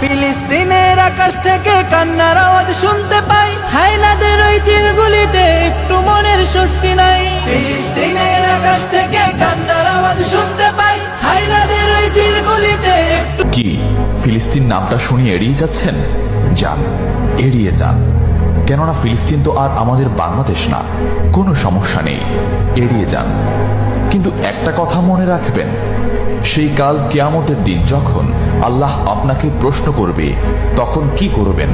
ফিলিস্তিনের আকাশ থেকে কান্নার আওয়াজ শুনতে পাই। হাইনাদের ওই তীরগুলিতে একটু মনের স্বস্তি নাই। ফিলিস্তিনের আকাশ থেকে কান্নার আওয়াজ শুনতে পাই। হাইনাদের ওই তীরগুলিতে কি? ফিলিস্তিন নামটা শুনিয়ে এড়িয়ে যাচ্ছেন? যান, এড়িয়ে যান। কেননা ফিলিস্তিন তো আর আমাদের বাংলাদেশ না। কোনো সমস্যা নেই, এড়িয়ে যান। কিন্তু একটা কথা মনে রাখবেন সেই কাল কেয়ামতের দিন যখন আল্লাহ আপনাকে প্রশ্ন করবে, তখন কি করবেন?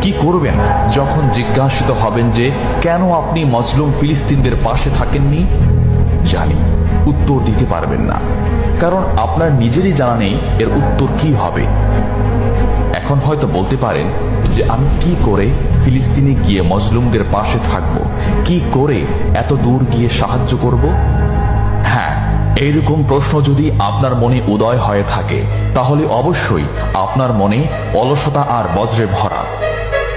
কি করবেন যখন জিজ্ঞাসিত হবেন যে, কেন আপনি মজলুম ফিলিস্তিনদের পাশে থাকেননি? জানি, উত্তর দিতে পারবেন না। কারণ আপনার নিজেরই জানা নেই এর উত্তর কি হবে। এখন হয়তো বলতে পারেন যে, আমি কি করে ফিলিস্তিনে গিয়ে মজলুমদের পাশে থাকব? কি করে এত দূর গিয়ে সাহায্য করব? এইরকম প্রশ্ন যদি আপনার মনে উদয় হয়ে থাকে, তাহলে অবশ্যই আপনার মনে অলসতা আর বজ্রে ভরা।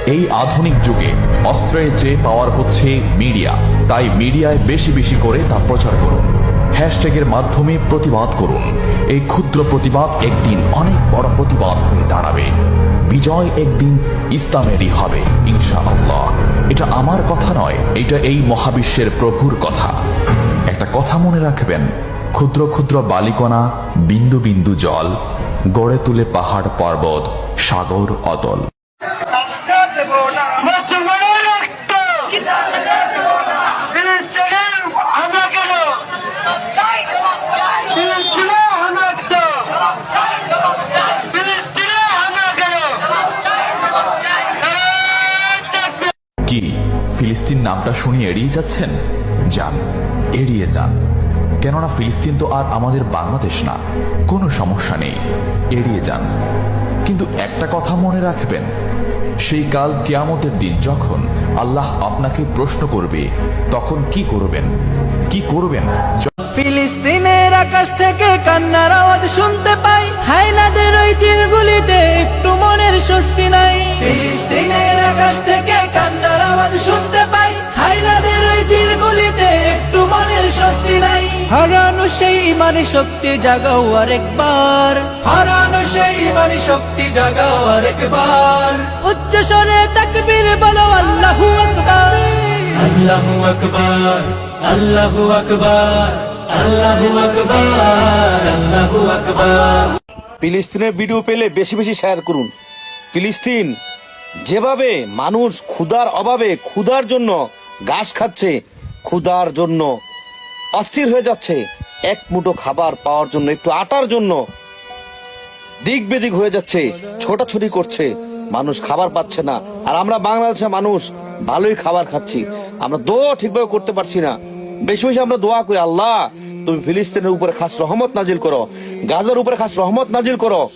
এই আধুনিক যুগে অস্ত্রের চেয়ে পাওয়ার হচ্ছে মিডিয়া, তাই মিডিয়ায় বেশি বেশি করে তা প্রচার করুন। হ্যাশট্যাগের মাধ্যমে প্রতিবাদ করুন। এই ক্ষুদ্র প্রতিবাদ একদিন অনেক বড় প্রতিবাদ হয়ে দাঁড়াবে। বিজয় একদিন ইসলামেরই হবে, ইনশাআল্লাহ। এটা আমার কথা নয়, এটা এই মহাবিশ্বের প্রভুর কথা। একটা কথা মনে রাখবেন ক্ষুদ্র ক্ষুদ্র বালিকণা, বিন্দু বিন্দু জল, গড়ে তুলে পাহাড় পর্বত, সাগর অতল। কি, ফিলিস্তিন নামটা শুনিয়ে এড়িয়ে যাচ্ছেন? যান, এড়িয়ে যান। কেননা ফিলিস্তিন তো আর আমাদের বাংলাদেশ না। কোনো সমস্যা নেই। এড়িয়ে যান। কিন্তু একটা কথা মনে রাখবেন, সেই কাল কেয়ামতের দিন যখন আল্লাহ আপনাকে প্রশ্ন করবে, তখন কি করবেন? কি করবেন? ফিলিস্তিনের আকাশ থেকে কান্নার আওয়াজ শুনতে পাই। হাইনাদের ওই তীরগুলিতে একটু মনের স্বস্তি নাই হারানো সেই ইমানি শক্তি জাগাও আরেকবার। হারানো সেই ইমানি শক্তি জাগাও আরেকবার। উচ্চ স্বরে তাকবীর বলো আল্লাহু আকবার। আল্লাহু আকবার আল্লাহু আকবার আল্লাহু আকবার আল্লাহু আকবার। ফিলিস্তিনের ভিডিও পেলে বেশি বেশি শেয়ার করুন। ফিলিস্তিন যেভাবে মানুষ ক্ষুধার অভাবে ক্ষুধার জন্য ঘাস খাচ্ছে ক্ষুধার জন্য অস্থির হয়ে যাচ্ছে। এক মুঠো খাবার পাওয়ার জন্য, একটু আটার জন্য দিক বেদিক হয়ে যাচ্ছে, ছোটাছুটি করছে। মানুষ খাবার পাচ্ছে না। আর আমরা বাংলাদেশের মানুষ, ভালোই খাবার খাচ্ছি। আমরা দোয়া ঠিকভাবে করতে পারছি না। বেশি বেশি আমরা দোয়া করি, আল্লাহ, তুমি ফিলিস্তিনের উপরে খাস রহমত নাজিল করো। গাজার উপরে খাস রহমত নাজিল করো।